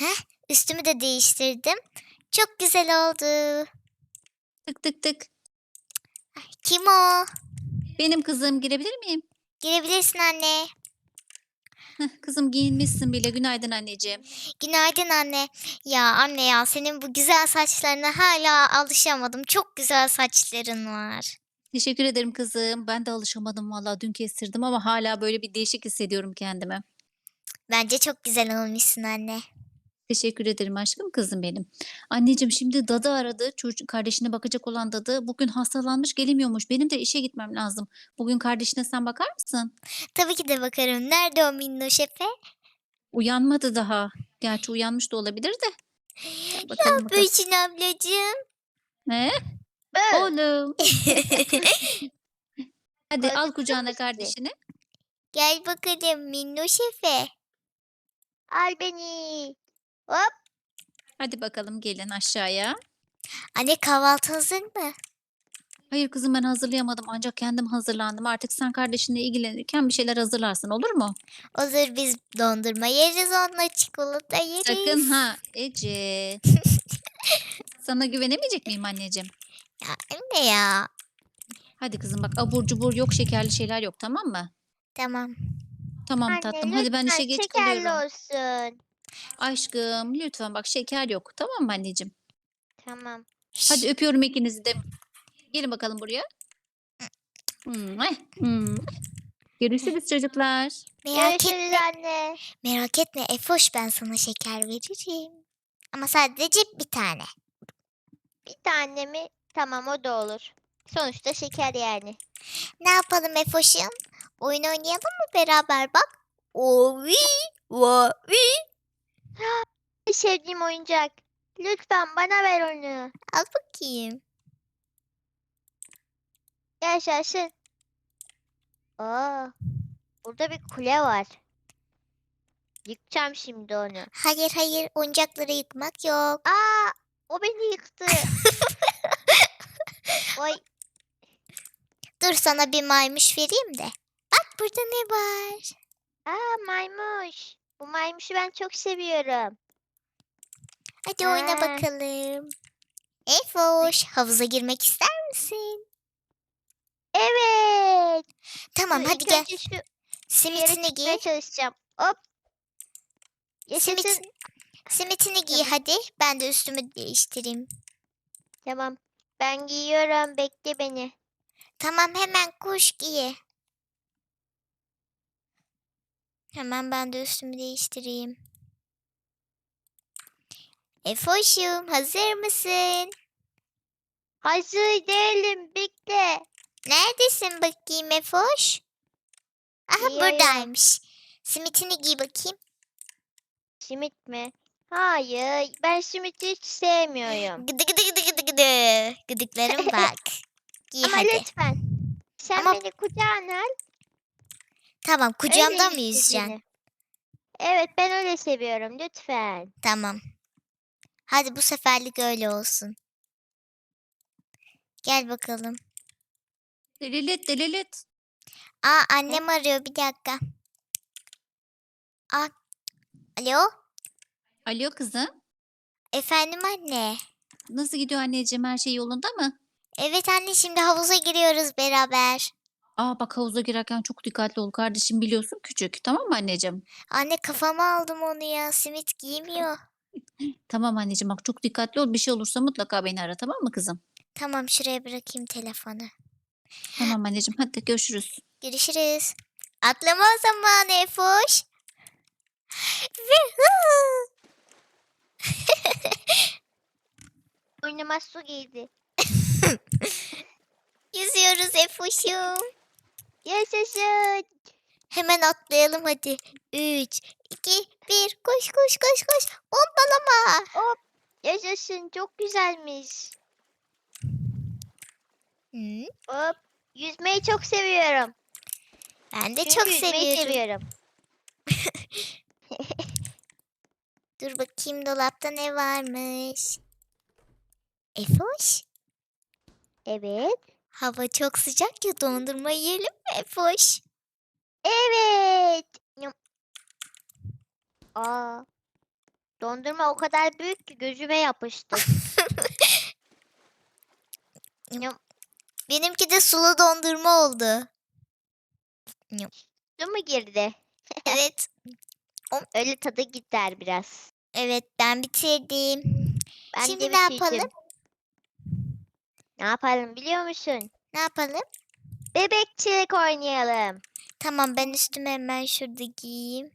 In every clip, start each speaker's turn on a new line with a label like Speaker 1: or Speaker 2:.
Speaker 1: Heh, üstümü de değiştirdim. Çok güzel oldu.
Speaker 2: Tık tık tık.
Speaker 1: Kim o?
Speaker 2: Benim kızım girebilir miyim?
Speaker 1: Girebilirsin anne.
Speaker 2: Heh, kızım giyinmişsin bile. Günaydın anneciğim.
Speaker 1: Günaydın anne. Ya anne ya senin bu güzel saçlarına hala alışamadım. Çok güzel saçların var.
Speaker 2: Teşekkür ederim kızım. Ben de alışamadım vallahi dün kestirdim ama hala böyle bir değişik hissediyorum kendimi.
Speaker 1: Bence çok güzel olmuşsun anne.
Speaker 2: Teşekkür ederim aşkım kızım benim. Anneciğim şimdi dadı aradı. Çocuk kardeşine bakacak olan dadı bugün hastalanmış gelemiyormuş. Benim de işe gitmem lazım. Bugün kardeşine sen bakar mısın?
Speaker 1: Tabii ki de bakarım. Nerede o minnoş Efe?
Speaker 2: Uyanmadı daha. Gerçi uyanmış da olabilir de. Gel bakalım bakalım.
Speaker 1: Ablacığım.
Speaker 2: Ne? Oğlum. Hadi al kucağına kardeşini.
Speaker 1: Gel bakalım minnoş Efe.
Speaker 3: Al beni. Hop.
Speaker 2: Hadi bakalım gelin aşağıya.
Speaker 1: Anne kahvaltı hazır mı?
Speaker 2: Hayır kızım ben hazırlayamadım ancak kendim hazırlandım. Artık sen kardeşinle ilgilenirken bir şeyler hazırlarsın olur mu?
Speaker 1: Hazır biz dondurma yeriz onunla çikolata yeriz.
Speaker 2: Sakın ha Ece. Sana güvenemeyecek miyim anneciğim?
Speaker 1: Ya anne ya.
Speaker 2: Hadi kızım bak abur cubur yok şekerli şeyler yok tamam mı?
Speaker 1: Tamam.
Speaker 2: Tamam
Speaker 3: Anne,
Speaker 2: tatlım hadi ben işe geç
Speaker 3: şekerli
Speaker 2: kalıyorum.
Speaker 3: olsun.
Speaker 2: Aşkım lütfen bak şeker yok tamam mı anneciğim?
Speaker 3: Tamam.
Speaker 2: Hadi öpüyorum ikinizi de. Gelin bakalım buraya. Görüşürüz çocuklar.
Speaker 1: Merak
Speaker 3: Görüşürüz
Speaker 1: etme.
Speaker 3: anne.
Speaker 1: Merak etme Efoş ben sana şeker veririm. Ama sadece bir tane.
Speaker 3: Bir tane mi? Tamam o da olur. Sonuçta şeker yani.
Speaker 1: Ne yapalım Efoş'um? Oyun oynayalım mı beraber bak? Ovi, ovi.
Speaker 3: Sevdiğim oyuncak. Lütfen bana ver onu.
Speaker 1: Al bakayım.
Speaker 3: Yaşasın. Aa, burada bir kule var. Yıkacağım şimdi onu.
Speaker 1: Hayır hayır oyuncakları yıkmak yok.
Speaker 3: Aa, o beni yıktı. Oy,
Speaker 1: Dur sana bir maymuş vereyim de. Bak burada ne var?
Speaker 3: aa maymuş. Bu maymuşu ben çok seviyorum.
Speaker 1: Hadi oyna
Speaker 3: Ha.
Speaker 1: bakalım. Efoş havuza girmek ister misin?
Speaker 3: Evet.
Speaker 1: Tamam
Speaker 3: Dur,
Speaker 1: hadi
Speaker 3: ilk
Speaker 1: gel.
Speaker 3: önce şu
Speaker 1: Simitini giy.
Speaker 3: çıkmaya çalışacağım. Hop. Yaşasın.
Speaker 1: Simit, simitini giy hadi. Ben de üstümü değiştireyim.
Speaker 3: Tamam. Ben giyiyorum. Bekle beni.
Speaker 1: Tamam hemen koş giy. Hemen ben de üstümü değiştireyim. Efoş'um hazır mısın?
Speaker 3: Hazır değilim. Bekle.
Speaker 1: Neredesin bakayım Efoş? Aha
Speaker 3: Giyiyorum.
Speaker 1: buradaymış. Simitini giy bakayım.
Speaker 3: Simit mi? Hayır. Ben simiti hiç sevmiyorum.
Speaker 1: Gıdı gıdı gıdı gıdı gıdı. Gıdıklarım bak. Giy
Speaker 3: Ama
Speaker 1: hadi.
Speaker 3: lütfen. Sen
Speaker 1: Ama-
Speaker 3: beni kucağına al.
Speaker 1: Tamam kucağımda mı
Speaker 3: yüz
Speaker 1: yüzeceksin?
Speaker 3: Evet ben öyle seviyorum. Lütfen.
Speaker 1: Tamam. Hadi bu seferlik öyle olsun. Gel bakalım.
Speaker 2: Delilet delilet.
Speaker 1: Aa annem arıyor bir dakika. Aa, alo?
Speaker 2: Alo kızım.
Speaker 1: Efendim anne.
Speaker 2: Nasıl gidiyor anneciğim her şey yolunda mı?
Speaker 1: Evet anne şimdi havuza giriyoruz beraber.
Speaker 2: Aa bak havuza girerken çok dikkatli ol kardeşim biliyorsun küçük tamam mı anneciğim?
Speaker 1: Anne kafama aldım onu ya. Simit giymiyor.
Speaker 2: Tamam anneciğim bak çok dikkatli ol bir şey olursa mutlaka beni ara tamam mı kızım?
Speaker 1: Tamam şuraya bırakayım telefonu.
Speaker 2: Tamam anneciğim hadi görüşürüz.
Speaker 1: Görüşürüz. Atlama o zaman Efoş.
Speaker 3: Boynuma su girdi.
Speaker 1: Yüzüyoruz Efoş'um.
Speaker 3: Yaşasın.
Speaker 1: Hemen atlayalım hadi. 3, 2, 1. Koş koş koş koş. Bombalama.
Speaker 3: Yaşasın. Çok güzelmiş.
Speaker 1: Hı,
Speaker 3: Hop. Yüzmeyi çok seviyorum.
Speaker 1: ben de
Speaker 3: Çünkü
Speaker 1: çok
Speaker 3: yüzmeyi
Speaker 1: seviyorum.
Speaker 3: seviyorum.
Speaker 1: Dur bakayım dolapta ne varmış. Efoş.
Speaker 3: Evet.
Speaker 1: Hava çok sıcak ya dondurma yiyelim mi Efoş?
Speaker 3: Evet. Yum. Aa. Dondurma o kadar büyük ki gözüme yapıştı. Yum,
Speaker 1: Benimki de sulu dondurma oldu.
Speaker 3: Su mu girdi?
Speaker 1: Evet.
Speaker 3: Öyle tadı gider biraz.
Speaker 1: Evet ben bitirdim.
Speaker 3: Ben
Speaker 1: Şimdi
Speaker 3: de
Speaker 1: ne yapalım?
Speaker 3: Ne yapalım biliyor musun?
Speaker 1: Ne yapalım?
Speaker 3: Bebekçilik oynayalım.
Speaker 1: Tamam ben üstüme hemen şurada giyeyim.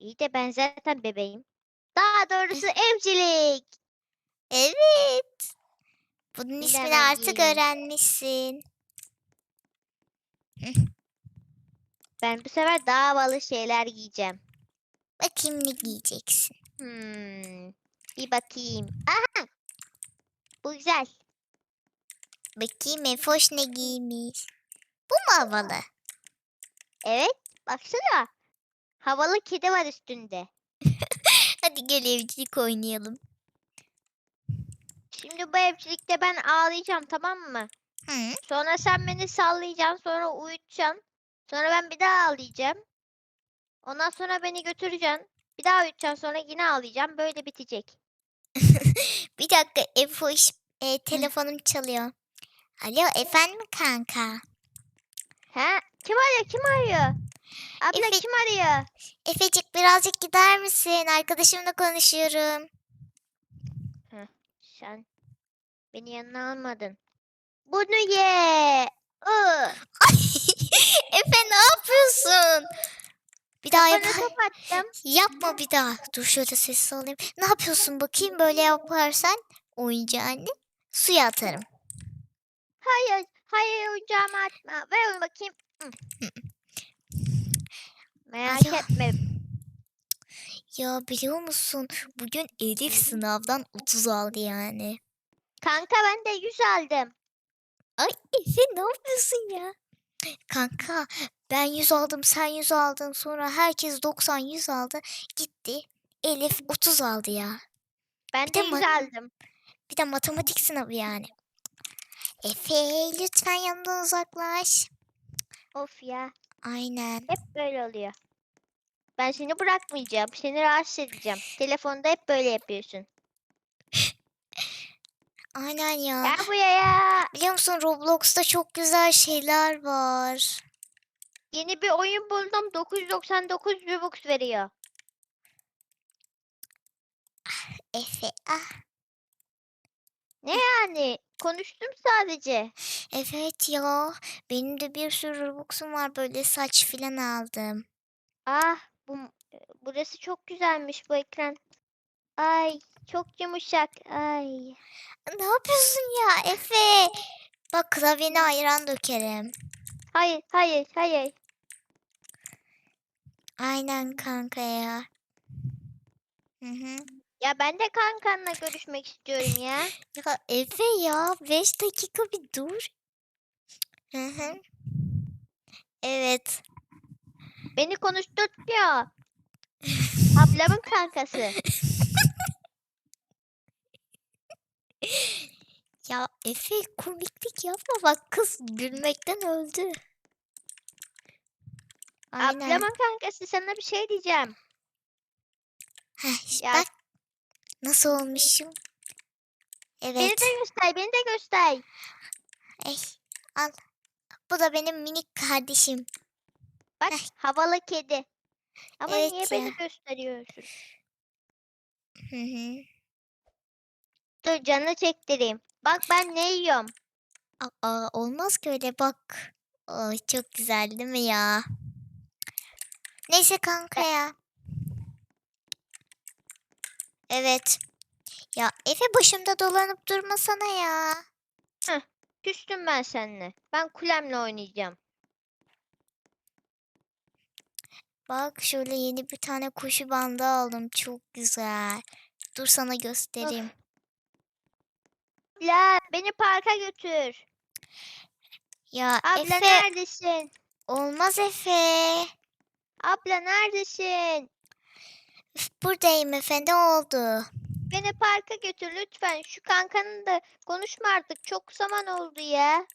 Speaker 3: İyi de ben zaten bebeğim. Daha doğrusu evcilik.
Speaker 1: Evet. Bunun ismini
Speaker 3: Bilemem
Speaker 1: artık
Speaker 3: giyeyim.
Speaker 1: öğrenmişsin.
Speaker 3: Ben bu sefer daha havalı şeyler giyeceğim.
Speaker 1: Bakayım ne giyeceksin.
Speaker 3: Hmm. Bir bakayım. Aha! Bu güzel.
Speaker 1: Bakayım Efoş ne giymiş. Bu mu havalı?
Speaker 3: Evet. Baksana. Havalı kedi var üstünde.
Speaker 1: Hadi gel evcilik oynayalım.
Speaker 3: Şimdi bu evcilikte ben ağlayacağım tamam mı?
Speaker 1: Hı.
Speaker 3: Sonra sen beni sallayacaksın. Sonra uyutacaksın. Sonra ben bir daha ağlayacağım. Ondan sonra beni götüreceksin. Bir daha uyutacaksın. Sonra yine ağlayacağım. Böyle bitecek.
Speaker 1: Bir dakika Efoş e, telefonum çalıyor. Alo efendim kanka.
Speaker 3: He? Kim arıyor? Kim arıyor? Abla
Speaker 1: Efe-
Speaker 3: kim arıyor?
Speaker 1: Efecik birazcık gider misin? Arkadaşımla konuşuyorum.
Speaker 3: Sen beni yanına almadın. Bunu ye. Iı.
Speaker 1: Efe ne yapıyorsun? Bir daha yap.
Speaker 3: Bana top attım.
Speaker 1: Yapma bir daha. Dur şöyle sessiz olayım. Ne yapıyorsun bakayım böyle yaparsan oyuncağını suya atarım.
Speaker 3: Hayır. Hayır oyuncağımı atma. Ver onu bakayım. Merak
Speaker 1: Alo.
Speaker 3: etme.
Speaker 1: Ya biliyor musun? Bugün Elif sınavdan 30 aldı yani.
Speaker 3: Kanka ben de 100 aldım.
Speaker 1: Ay Efe ne yapıyorsun ya? Kanka ben 100 aldım sen 100 aldın sonra herkes 90 100 aldı gitti. Elif 30 aldı ya.
Speaker 3: Ben
Speaker 1: Bir
Speaker 3: de
Speaker 1: de
Speaker 3: 100
Speaker 1: ma-
Speaker 3: aldım.
Speaker 1: Bir de matematik sınavı yani. Efe lütfen yanımdan uzaklaş.
Speaker 3: Of ya.
Speaker 1: Aynen.
Speaker 3: Hep böyle oluyor. Ben seni bırakmayacağım. Seni rahatsız edeceğim. Telefonda hep böyle yapıyorsun.
Speaker 1: Aynen ya.
Speaker 3: Gel buraya.
Speaker 1: Biliyor musun Roblox'ta çok güzel şeyler var.
Speaker 3: Yeni bir oyun buldum. 999 Robux veriyor.
Speaker 1: Efe ah.
Speaker 3: Yani konuştum sadece.
Speaker 1: Evet ya. Benim de bir sürü Robux'um var böyle saç filan aldım.
Speaker 3: Ah bu burası çok güzelmiş bu ekran. Ay çok yumuşak. Ay.
Speaker 1: Ne yapıyorsun ya Efe? Bak klavyene ayran dökerim.
Speaker 3: Hayır hayır hayır.
Speaker 1: Aynen kanka ya. Hı hı.
Speaker 3: Ya ben de kankanla görüşmek istiyorum ya.
Speaker 1: Ya Efe ya 5 dakika bir dur. Hı hı. Evet.
Speaker 3: Beni konuşturtmuyor. Ablamın kankası.
Speaker 1: Ya Efe komiklik yapma bak kız gülmekten öldü. Aynen.
Speaker 3: Ablamın kankası sana bir şey diyeceğim.
Speaker 1: Heh,
Speaker 3: Ya-
Speaker 1: bak nasıl olmuşum.
Speaker 3: Beni
Speaker 1: Evet.
Speaker 3: de göster, beni de göster.
Speaker 1: Ey, al. Bu da benim minik kardeşim.
Speaker 3: Bak havalı kedi. Ama
Speaker 1: Evet
Speaker 3: niye
Speaker 1: ya.
Speaker 3: beni gösteriyorsun?
Speaker 1: Hı hı.
Speaker 3: Dur canını çektireyim. Bak ben ne yiyorum.
Speaker 1: Aa, olmaz ki öyle bak. Ay, çok güzel değil mi ya? Neyse kanka ya. Evet. Ya Efe başımda dolanıp durmasana ya.
Speaker 3: Küstüm ben seninle. Ben kulemle oynayacağım.
Speaker 1: Bak şöyle yeni bir tane koşu bandı aldım. Çok güzel. Dur sana göstereyim.
Speaker 3: La beni parka götür.
Speaker 1: Ya
Speaker 3: Abla
Speaker 1: Efe
Speaker 3: neredesin?
Speaker 1: olmaz Efe.
Speaker 3: Abla neredesin?
Speaker 1: Buradayım Efe ne oldu?
Speaker 3: Beni parka götür lütfen. Şu kankanın da konuşma artık. Çok zaman oldu ya.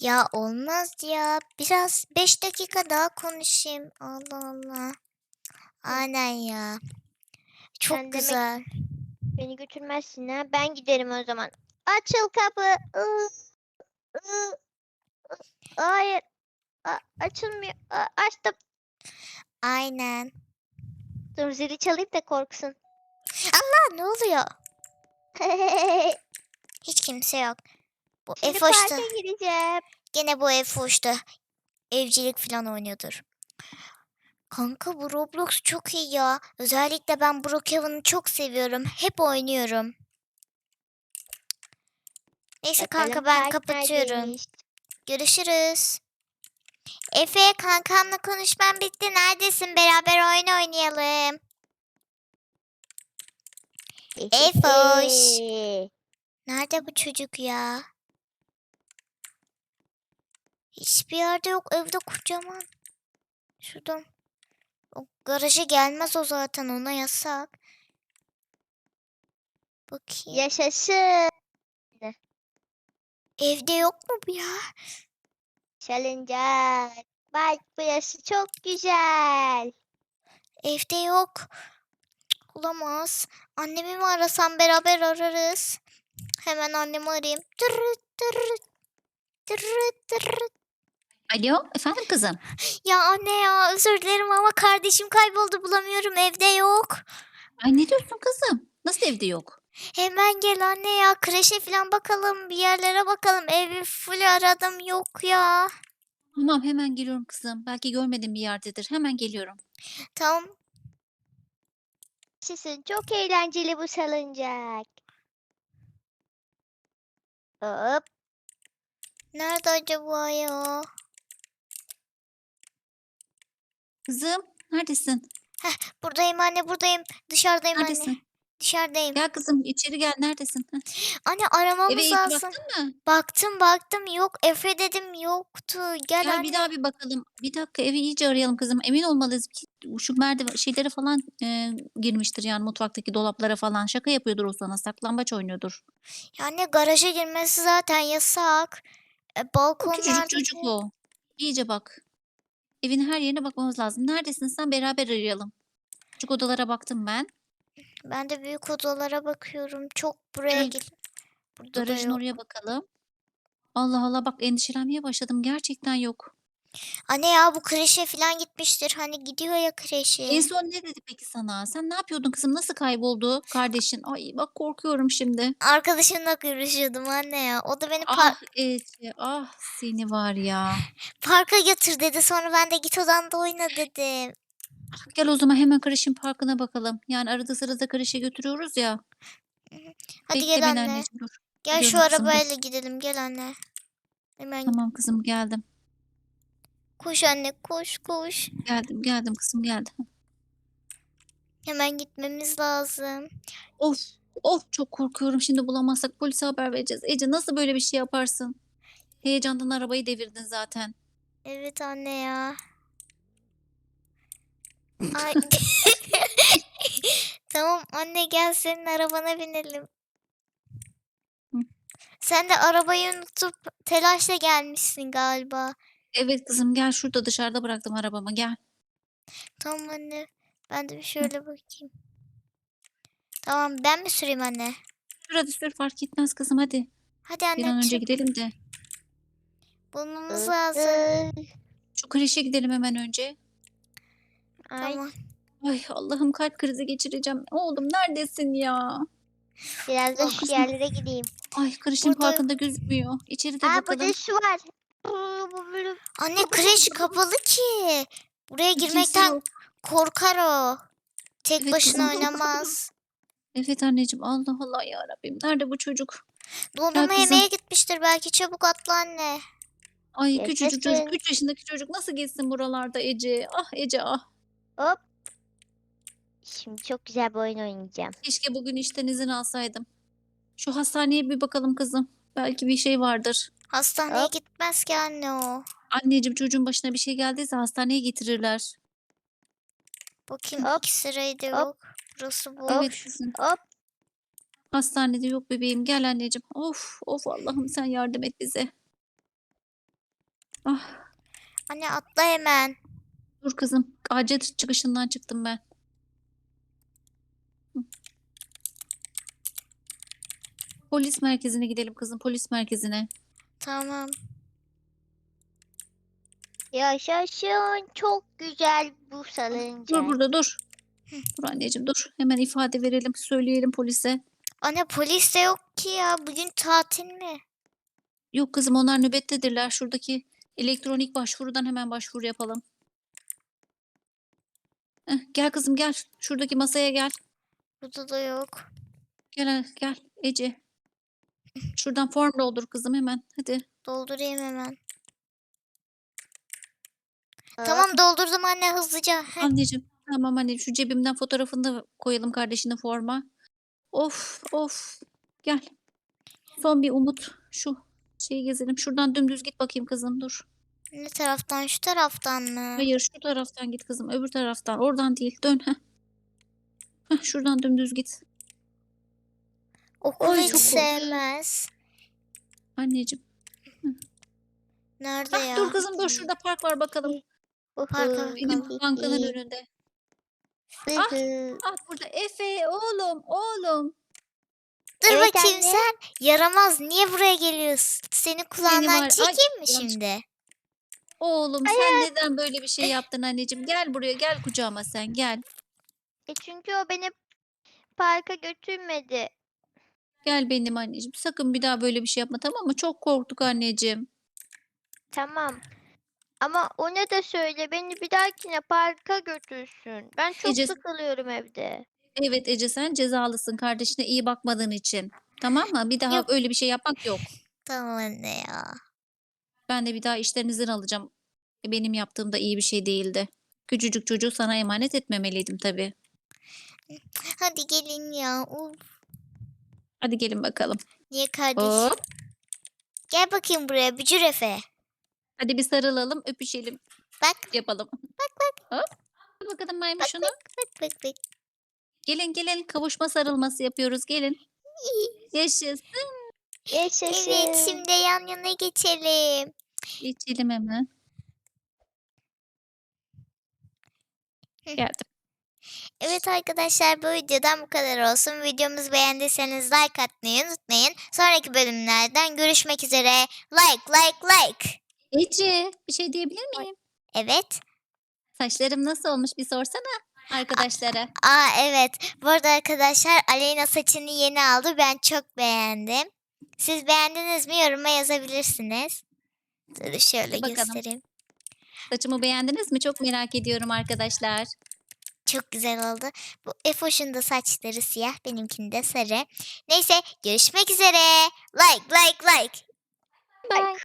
Speaker 1: Ya olmaz ya. Biraz 5 dakika daha konuşayım. Allah Allah. Aynen ya. Çok
Speaker 3: Sen demek-
Speaker 1: güzel.
Speaker 3: Beni götürmezsin ha. Ben giderim o zaman. Açıl kapı. Iı, ıı, ı. Hayır. A- açılmıyor. A- açtım.
Speaker 1: Aynen.
Speaker 3: Dur zili çalayım da korksun.
Speaker 1: Aa, ne oluyor? Hiç kimse yok. Bu
Speaker 3: Şimdi
Speaker 1: da
Speaker 3: parka gireceğim.
Speaker 1: gene bu Efoş da evcilik falan oynuyordur. Kanka bu Roblox çok iyi ya. Özellikle ben Brookhaven'ı çok seviyorum. Hep oynuyorum. Neyse kanka
Speaker 3: Bakalım
Speaker 1: ben
Speaker 3: park
Speaker 1: kapatıyorum.
Speaker 3: neredeymiş?
Speaker 1: Görüşürüz. Efe kankamla konuşmam bitti. Neredesin? Beraber oyun oynayalım. Efoş. Nerede bu çocuk ya? Hiçbir yerde yok. Evde kocaman. Şuradan. O garaja gelmez o zaten. Ona yasak. Bakayım.
Speaker 3: Yaşasın.
Speaker 1: Evde yok mu bu ya?
Speaker 3: Çalınacak. Bak burası çok güzel.
Speaker 1: Evde yok. Olamaz. Annemi mi arasam beraber ararız. Hemen annemi arayayım. Tırırt.
Speaker 2: Alo efendim kızım.
Speaker 1: Ya anne ya özür dilerim ama kardeşim kayboldu bulamıyorum evde yok.
Speaker 2: Ay ne diyorsun kızım? Nasıl evde yok?
Speaker 1: Hemen gel anne ya kreşe falan bakalım bir yerlere bakalım evi full aradım yok ya.
Speaker 2: Tamam hemen geliyorum kızım. Belki görmediğim bir yerdedir. Hemen geliyorum.
Speaker 1: Tamam
Speaker 3: Yaşasın. Çok eğlenceli bu salıncak. Hop.
Speaker 1: nerede acaba ya?
Speaker 2: Kızım neredesin?
Speaker 1: Buradayım anne buradayım dışarıdayım anne
Speaker 2: Neredesin?
Speaker 1: Dışarıdayım.
Speaker 2: Gel kızım içeri gel. Neredesin? Heh.
Speaker 1: Anne
Speaker 2: Eve
Speaker 1: aramamız
Speaker 2: ilk
Speaker 1: lazım.
Speaker 2: baktın mı?
Speaker 1: Baktım baktım yok Efe dedim yoktu gel,
Speaker 2: Gel
Speaker 1: anne.
Speaker 2: bir daha bir bakalım. Bir dakika evi iyice arayalım kızım. Emin olmalıyız. ki Şu merdiven şeylere falan e, girmiştir yani mutfaktaki dolaplara falan. Şaka yapıyordur o sana. Saklambaç oynuyordur.
Speaker 1: Ya anne garaja girmesi zaten yasak. E,
Speaker 2: O
Speaker 1: balkonlarda
Speaker 2: küçücük çocuk o. İyice bak. Evin her yerine bakmamız lazım. Neredesin sen? Beraber arayalım. Küçük odalara baktım ben.
Speaker 1: Ben de büyük odalara bakıyorum. Çok buraya
Speaker 2: Gel.
Speaker 1: gel. Burada da
Speaker 2: Garajın
Speaker 1: yok.
Speaker 2: oraya bakalım. Allah Allah bak endişelenmeye başladım. Gerçekten yok.
Speaker 1: Anne ya bu kreşe falan gitmiştir. Hani gidiyor ya kreşe.
Speaker 2: En son ne dedi peki sana? Sen ne yapıyordun kızım? Nasıl kayboldu kardeşin? Ay bak korkuyorum şimdi.
Speaker 1: Arkadaşımla görüşüyordum anne ya. O da beni par-
Speaker 2: Ah Ece, ah seni var ya.
Speaker 1: parka götür dedi. Sonra ben de git odanda oyna dedim.
Speaker 2: Gel o zaman hemen Kreş'in parkına bakalım. Yani arada sırada Kreş'e götürüyoruz ya.
Speaker 1: Hadi
Speaker 2: Bekle
Speaker 1: gel
Speaker 2: beni
Speaker 1: anne.
Speaker 2: anneciğim dur.
Speaker 1: Gel şu
Speaker 2: Gidiyorum kızım, dur.
Speaker 1: arabayla gidelim. Gel anne. Hemen
Speaker 2: Tamam kızım geldim.
Speaker 1: koş anne koş koş.
Speaker 2: Geldim geldim kızım geldim.
Speaker 1: Hemen gitmemiz lazım.
Speaker 2: Of of çok korkuyorum şimdi bulamazsak polise haber vereceğiz. Ece nasıl böyle bir şey yaparsın? Heyecandan arabayı devirdin zaten.
Speaker 1: Evet anne ya. Ay. tamam anne gel senin arabana binelim.
Speaker 2: Hı.
Speaker 1: Sen de arabayı unutup telaşla gelmişsin galiba.
Speaker 2: Evet kızım gel şurada dışarıda bıraktım arabamı gel.
Speaker 1: Tamam anne. Ben de bir şöyle bakayım. Tamam ben mi süreyim anne?
Speaker 2: Sür hadi sür fark etmez kızım hadi.
Speaker 1: Hadi
Speaker 2: Bir
Speaker 1: anne
Speaker 2: an önce
Speaker 1: çık.
Speaker 2: gidelim de.
Speaker 1: Bulmamız lazım.
Speaker 2: Şu kreşe gidelim hemen önce.
Speaker 3: Ay,
Speaker 1: Tamam.
Speaker 2: Ay Allah'ım kalp krizi geçireceğim. Oğlum neredesin ya?
Speaker 3: biraz da
Speaker 2: Ah,
Speaker 3: şu yerlere gideyim.
Speaker 2: Ay kreşin
Speaker 1: Burada-
Speaker 2: parkında gözükmüyor. İçeri de
Speaker 3: Aa
Speaker 2: bakalım.
Speaker 3: burada su var. Iı, Bu bölüm.
Speaker 1: Anne kreş kapalı ki. Buraya
Speaker 2: Kimse
Speaker 1: girmekten
Speaker 2: yok.
Speaker 1: korkar o. Tek
Speaker 2: Evet
Speaker 1: başına
Speaker 2: kızım.
Speaker 1: oynamaz.
Speaker 2: Evet anneciğim Allah Allah ya Rabbim. Nerede bu çocuk?
Speaker 1: Dondurma
Speaker 2: kızım.
Speaker 1: yemeye gitmiştir belki çabuk atla anne.
Speaker 2: Ay küçücük
Speaker 3: Yaşasın.
Speaker 2: çocuk. 3 yaşındaki çocuk nasıl geçsin buralarda Ece? Ah Ece ah.
Speaker 3: Hop. Şimdi çok güzel bir oyun oynayacağım.
Speaker 2: Keşke bugün işten izin alsaydım. Şu hastaneye bir bakalım kızım. Belki bir şey vardır.
Speaker 1: Hastaneye
Speaker 3: Hop.
Speaker 1: gitmez ki anne o.
Speaker 2: Anneciğim çocuğun başına bir şey geldiyse hastaneye getirirler.
Speaker 1: Bakayım
Speaker 3: Hop,
Speaker 1: X-ray de
Speaker 3: hop,
Speaker 1: yok. Burası boş.
Speaker 2: Evet kızım.
Speaker 3: Hop.
Speaker 2: Hastanede yok bebeğim. Gel anneciğim. Of of Allah'ım sen yardım et bize. Ah
Speaker 1: Anne atla hemen.
Speaker 2: dur kızım. Acil çıkışından çıktım ben. Polis merkezine gidelim kızım. Polis merkezine.
Speaker 1: Tamam.
Speaker 3: Yaşasın çok güzel bu
Speaker 2: salınca.
Speaker 3: Dur
Speaker 2: burada dur. Dur anneciğim dur. Hemen ifade verelim. Söyleyelim polise.
Speaker 1: Anne polis de yok ki ya. Bugün tatil mi?
Speaker 2: Yok kızım onlar nöbettedirler. Şuradaki elektronik başvurudan hemen başvuru yapalım. Gel kızım gel. Şuradaki masaya gel.
Speaker 1: Burada da yok.
Speaker 2: Gel gel Ece. Şuradan form doldur kızım hemen. Hadi.
Speaker 1: Doldurayım hemen.
Speaker 3: Aa,
Speaker 1: Tamam doldurdum anne hızlıca. Heh.
Speaker 2: Anneciğim tamam anne şu cebimden fotoğrafını da koyalım kardeşinin forma. Of of. Gel. Son bir umut. Şu şeyi gezelim. Şuradan dümdüz git bakayım kızım dur.
Speaker 1: Ne taraftan şu taraftan mı?
Speaker 2: Hayır şu taraftan git kızım. Öbür taraftan. Oradan değil. Dön. Heh. Heh, şuradan dümdüz git.
Speaker 1: Okul
Speaker 2: Ay,
Speaker 1: hiç
Speaker 2: çok
Speaker 1: sevmez.
Speaker 2: Anneciğim.
Speaker 1: Nerede
Speaker 2: Hah,
Speaker 1: ya?
Speaker 2: dur kızım dur şurada park var bakalım.
Speaker 3: uhu,
Speaker 1: Parka
Speaker 2: Benim bankanın önünde.
Speaker 3: uhu.
Speaker 2: Ah burada Efe oğlum oğlum.
Speaker 1: Dur
Speaker 3: Evet
Speaker 1: bakayım
Speaker 3: anne.
Speaker 1: sen. Yaramaz niye buraya geliyorsun? Seni kulağından
Speaker 2: var- Ay,
Speaker 1: çekeyim mi
Speaker 2: yanlış-
Speaker 1: şimdi?
Speaker 2: Oğlum sen neden böyle bir şey yaptın anneciğim? Gel buraya gel kucağıma sen gel.
Speaker 3: E çünkü o beni parka götürmedi.
Speaker 2: Gel benim anneciğim. Sakın bir daha böyle bir şey yapma tamam mı? Çok korktuk anneciğim.
Speaker 3: Tamam. Ama ona da söyle beni bir dahakine parka götürsün. Ben çok
Speaker 2: Ece-
Speaker 3: sıkılıyorum evde.
Speaker 2: Evet Ece sen cezalısın kardeşine iyi bakmadığın için. Tamam mı? Bir daha
Speaker 1: Yok.
Speaker 2: öyle bir şey yapmak yok.
Speaker 1: Tamam anne ya.
Speaker 2: Ben de bir daha işten izin alacağım. Benim yaptığım da iyi bir şey değildi. Küçücük çocuğu sana emanet etmemeliydim tabii.
Speaker 1: Hadi gelin ya. Uf.
Speaker 2: Hadi gelin bakalım.
Speaker 1: Niye kardeşim?
Speaker 2: Hop.
Speaker 1: Gel bakayım buraya Bücür Efe.
Speaker 2: Hadi bir sarılalım, öpüşelim,
Speaker 1: Bak
Speaker 2: yapalım. Bak bak. Hadi bakalım maymuş
Speaker 1: bak bak bak.
Speaker 2: Gelin gelin kavuşma sarılması yapıyoruz gelin. Yaşasın.
Speaker 3: Yaşasın.
Speaker 1: Evet şimdi yan yana geçelim.
Speaker 2: Geçelim hemen. Geldim.
Speaker 1: Evet arkadaşlar bu videodan bu kadar olsun. Videomuzu beğendiyseniz like atmayı unutmayın. Sonraki bölümlerden görüşmek üzere. Like like like.
Speaker 2: Ece bir şey diyebilir miyim?
Speaker 1: Evet.
Speaker 2: Saçlarım nasıl olmuş bir sorsana arkadaşlara.
Speaker 1: Aa evet. Bu arada arkadaşlar Aleyna saçını yeni aldı. Ben çok beğendim. Siz beğendiniz mi? Yoruma yazabilirsiniz. Dur şöyle
Speaker 2: Hadi bakalım.
Speaker 1: göstereyim.
Speaker 2: Saçımı beğendiniz mi? Çok merak ediyorum arkadaşlar.
Speaker 1: Çok güzel oldu. Bu Efoş'un da saçları siyah. Benimkinin de sarı. Neyse görüşmek üzere. Like like like.
Speaker 2: Bye.